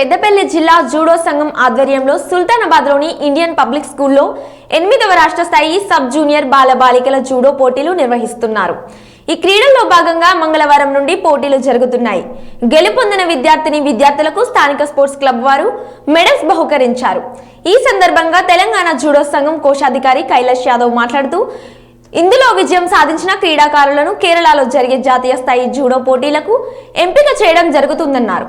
పెద్దపల్లి జిల్లా జూడో సంఘం ఆధ్వర్యంలో సుల్తానాబాద్లోని ఇండియన్ పబ్లిక్ స్కూల్లో ఎనిమిదవ రాష్ట్ర స్థాయి సబ్ జూనియర్ బాలబాలికల జూడో పోటీలు నిర్వహిస్తున్నారు. ఈ క్రీడల్లో భాగంగా మంగళవారం నుండి పోటీలు జరుగుతున్నాయి. గెలుపొందిన విద్యార్థిని విద్యార్థులకు స్థానిక స్పోర్ట్స్ క్లబ్ వారు మెడల్స్ బహుకరించారు. ఈ సందర్భంగా తెలంగాణ జూడో సంఘం కోశాధికారి కైలాష్ యాదవ్ మాట్లాడుతూ ఇందులో విజయం సాధించిన క్రీడాకారులను కేరళలో జరిగే జాతీయ స్థాయి జూడో పోటీలకు ఎంపిక చేయడం జరుగుతుందన్నారు.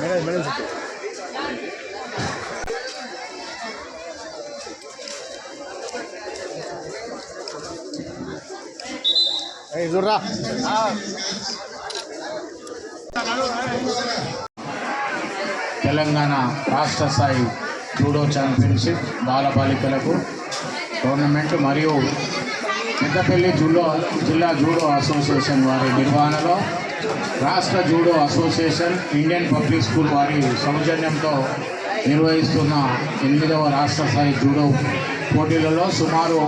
మెడల్ మెడల్ సిక్కు ఏయ్ చూడరా తెలంగాణ రాష్ట్ర స్థాయి జూడో ఛాంపియన్షిప్ బాలబాలికలకు టోర్నమెంట్ మరియు పెద్దపల్లి జూడో జిల్లా జూడో అసోసియేషన్ వారి నిర్వహణలో రాష్ట్ర judo association Indian Public School వారి సౌజన్యంతో నిర్వహిస్తున్న ఎనిమిదవ రాష్ట్ర స్థాయి జూడో పోటీలలో సుమారు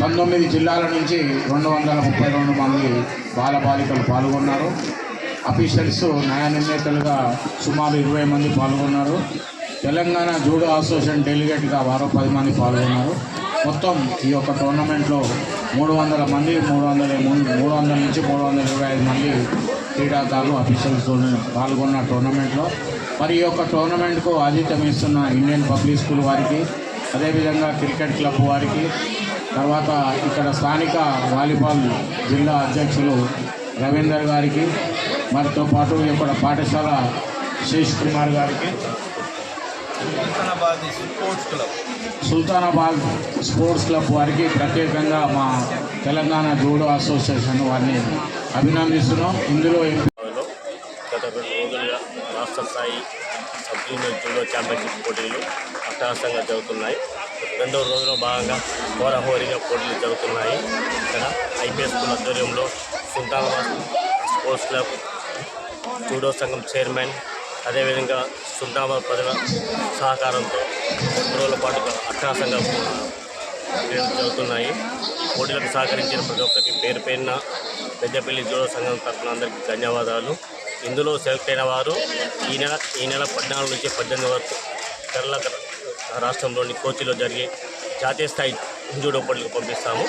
పంతొమ్మిది జిల్లాల నుంచి రెండు వందల ముప్పై రెండు మంది బాలబాలికలు పాల్గొన్నారు. అఫీషియల్స్ న్యాయ నిర్ణేతలుగా సుమారు ఇరవై మంది పాల్గొన్నారు. తెలంగాణ జూడో అసోసియేషన్ డెలిగేట్గా వారో పది మంది పాల్గొన్నారు. మొత్తం ఈ యొక్క టోర్నమెంట్లో మూడు వందల మంది మూడు వందల మూడు వందల నుంచి మూడు వందల ఇరవై ఐదు మంది క్రీడాకారులు అఫీషియల్స్ పాల్గొన్న టోర్నమెంట్లో. మరి ఈ యొక్క టోర్నమెంట్కు ఆతిథ్యం ఇస్తున్న ఇండియన్ పబ్లిక్ స్కూల్ వారికి అదేవిధంగా క్రికెట్ క్లబ్ వారికి తర్వాత ఇక్కడ స్థానిక వాలీబాల్ జిల్లా అధ్యక్షులు రవీందర్ గారికి మరితో పాటు ఇక్కడ పాఠశాల శేష్ కుమార్ గారికి Husnabad sports club. Sultanabad sports club వారికి ప్రత్యేకంగా మా తెలంగాణ జూడో అసోసియేషన్ వారిని అభినందిస్తున్నాం. ఇందులో గత రెండు రోజులుగా రాష్ట్ర స్థాయి సబ్ జూనియర్ జూడో ఛాంపియన్షిప్ పోటీలు అట్టహాసంగా జరుగుతున్నాయి. రెండవ రోజులో భాగంగా హోరాహోరీగా పోటీలు జరుగుతున్నాయి. ఇక్కడ ఐపీఎస్ స్కూల్ ఆధ్వర్యంలో సుల్తానాబాద్ స్పోర్ట్స్ క్లబ్ జూడో సంఘం చైర్మన్ అదేవిధంగా సుల్తానాబాద్ ప్రజల సహకారంతో మూడు రోజుల పాటు అట్టహాసంగా క్రీడలు జరుగుతున్నాయి. ఈ పోటీలకు సహకరించిన ప్రతి ఒక్కరికి పేరు పేరున పెద్దపల్లి జూడో సంఘం తరఫున అందరికీ ధన్యవాదాలు. ఇందులో సెలెక్ట్ అయిన వారు ఈ నెల ఈ నెల పద్నాలుగు నుంచి పద్దెనిమిది వరకు కేరళ రాష్ట్రంలోని కోచిలో జరిగే జాతీయ స్థాయి జూడో పోటీలకు పంపిస్తాము.